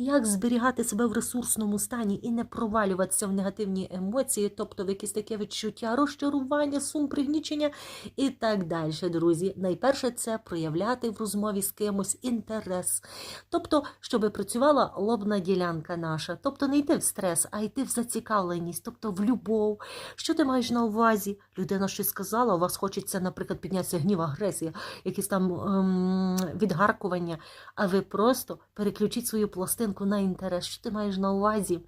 як зберігати себе в ресурсному стані і не провалюватися в негативні емоції, тобто в якісь таке відчуття розчарування, сум, пригнічення і так далі, друзі. Найперше це проявляти в розмові з кимось інтерес. Тобто, щоб працювала лобна ділянка наша, тобто не йти в стрес, а йти в зацікавленість, тобто в любов. Що ти маєш на увазі? Людина щось сказала, у вас хочеться, наприклад, піднятися гнів, агресія, якісь там ем, відгаркування, а ви просто переключіть свою пластинку на інтерес. Що ти маєш на увазі?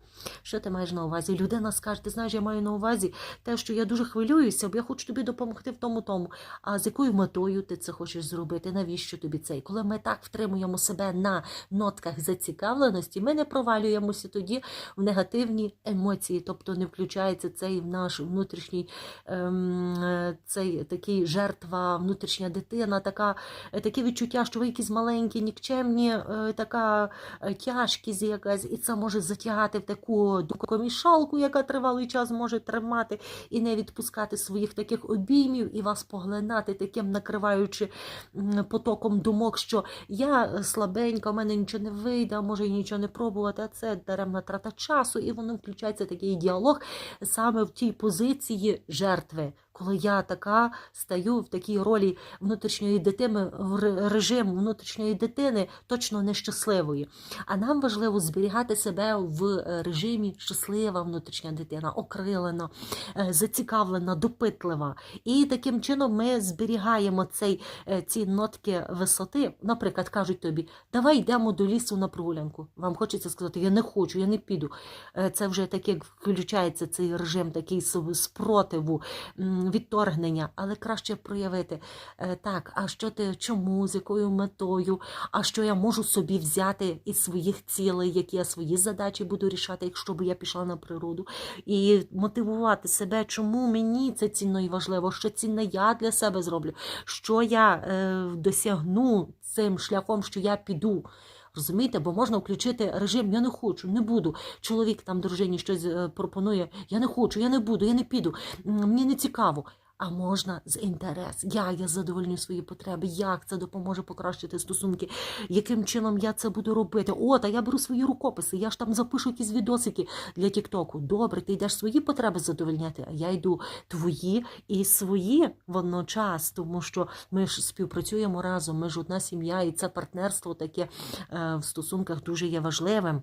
Що ти маєш на увазі? Людина скаже, ти знаєш, я маю на увазі те, що я дуже хвилююся, бо я хочу тобі допомогти в тому тому. А з якою метою ти це хочеш зробити? Навіщо тобі це? І коли ми так втримуємо себе на нотках зацікавленості, ми не провалюємося тоді в негативні емоції, тобто не включається цей наш внутрішній ем, цей такий жертва, внутрішня дитина, така, таке відчуття, що ви якісь маленькі, нікчемні, е, така е, тяжкість якась, і це може затягати в таку комішалку, яка тривалий час може тримати і не відпускати своїх таких обіймів, і вас поглинати таким накриваючи потоком думок, що я слабенька, у мене нічого не вийде, може і нічого не пробувати, а це даремна трата часу, і воно включається такий діалог саме в тій позиції жертви. Коли я така стаю в такій ролі внутрішньої дитини, в ре- режим внутрішньої дитини, точно нещасливої. А нам важливо зберігати себе в е, режимі щаслива внутрішня дитина, окрилена, е, зацікавлена, допитлива. І таким чином ми зберігаємо цей, е, ці нотки висоти. Наприклад, кажуть тобі, давай йдемо до лісу на прогулянку. Вам хочеться сказати, я не хочу, я не піду. Це вже таке включається цей режим, такий спротиву, відторгнення, але краще проявити е, так, а що ти чому, з якою метою, а що я можу собі взяти із своїх цілей, які я свої задачі буду рішати, якщо б я пішла на природу, і мотивувати себе, чому мені це цінно і важливо, що цінне я для себе зроблю, що я е, досягну цим шляхом, що я піду. Розумієте, бо можна включити режим Я не хочу, не буду. Чоловік там дружині щось е, пропонує, я не хочу, я не буду, я не піду, мені не цікаво. А можна з інтерес. Я, я задовольню свої потреби, як це допоможе покращити стосунки, яким чином я це буду робити. От, а я беру свої рукописи, я ж там запишу якісь відосики для Тіктоку. Добре, ти йдеш свої потреби задовольняти, а я йду твої і свої водночас, тому що ми ж співпрацюємо разом, ми ж одна сім'я, і це партнерство таке е, в стосунках дуже є важливим.